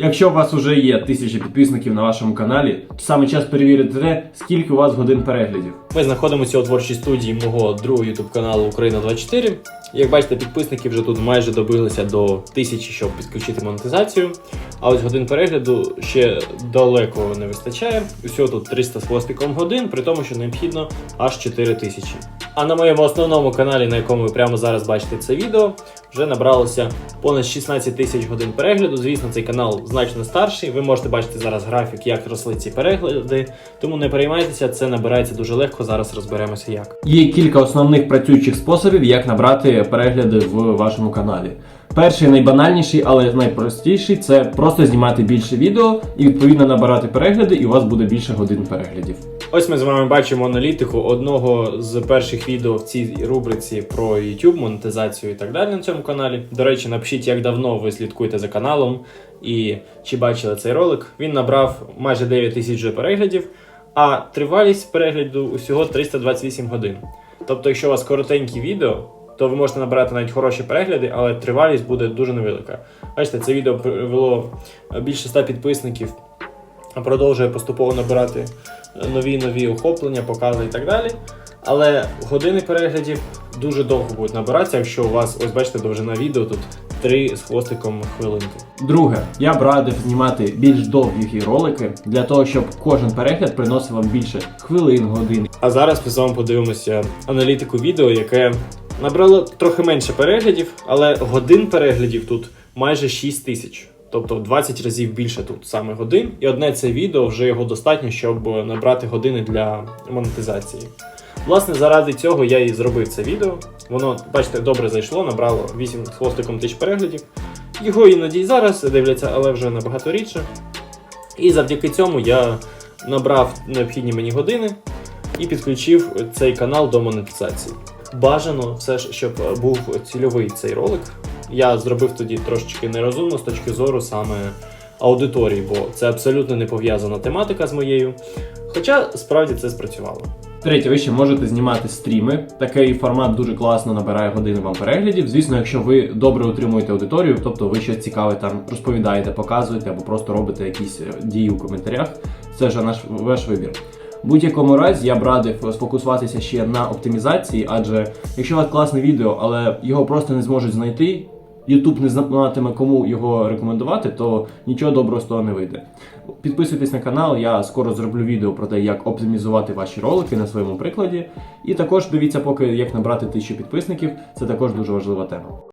Якщо у вас вже є тисяча підписників на вашому каналі, то саме час перевірити те, скільки у вас годин переглядів. Ми знаходимося у творчій студії мого другого ютуб каналу Україна 24. Як бачите, підписники вже тут майже добилися до тисячі, щоб підключити монетизацію. А ось годин перегляду ще далеко не вистачає. Усього тут 300 з хвостиком годин, при тому, що необхідно аж 4 тисячі. А на моєму основному каналі, на якому ви прямо зараз бачите це відео, вже набралося понад 16 тисяч годин перегляду. Звісно, цей канал значно старший. Ви можете бачити зараз графік, як росли ці перегляди. Тому не переймайтеся, це набирається дуже легко. Зараз розберемося як. Є кілька основних працюючих способів, як набрати перегляди в вашому каналі. Перший найбанальніший, але найпростіший це просто знімати більше відео і відповідно набирати перегляди, і у вас буде більше годин переглядів. Ось ми з вами бачимо аналітику одного з перших відео в цій рубриці про YouTube, монетизацію і так далі на цьому каналі. До речі, напишіть, як давно ви слідкуєте за каналом і чи бачили цей ролик. Він набрав майже 9 тисяч переглядів, а тривалість перегляду усього 328 годин. Тобто, якщо у вас коротенькі відео, то ви можете набирати навіть хороші перегляди, але тривалість буде дуже невелика. Бачите, це відео привело більше 100 підписників, продовжує поступово набирати нові нові охоплення, покази і так далі. Але години переглядів дуже довго будуть набиратися, якщо у вас, ось бачите, довжина відео тут 3 з хвостиком хвилинки. Друге, я б радив знімати більш довгі ролики для того, щоб кожен перегляд приносив вам більше хвилин, годин. А зараз ми з вами подивимося аналітику відео, яке набрало трохи менше переглядів, але годин переглядів тут майже 6 тисяч. Тобто в 20 разів більше тут саме годин. І одне це відео вже його достатньо, щоб набрати години для монетизації. Власне, заради цього я і зробив це відео. Воно, бачите, добре зайшло, набрало 8 з хвостиком тисяч переглядів. Його іноді зараз дивляться, але вже набагато рідше. І завдяки цьому я набрав необхідні мені години і підключив цей канал до монетизації. Бажано все ж, щоб був цільовий цей ролик. Я зробив тоді трошечки нерозумно з точки зору саме аудиторії, бо це абсолютно не пов'язана тематика з моєю. Хоча справді це спрацювало. Третє, ви ще можете знімати стріми. Такий формат дуже класно набирає години вам переглядів. Звісно, якщо ви добре утримуєте аудиторію, тобто ви щось цікаве там розповідаєте, показуєте або просто робите якісь е, дії у коментарях, це вже наш ваш вибір. Будь-якому разі я б радив сфокусуватися ще на оптимізації, адже якщо у вас класне відео, але його просто не зможуть знайти, YouTube не знатиме кому його рекомендувати, то нічого доброго з того не вийде. Підписуйтесь на канал, я скоро зроблю відео про те, як оптимізувати ваші ролики на своєму прикладі. І також дивіться, поки як набрати тисячу підписників, це також дуже важлива тема.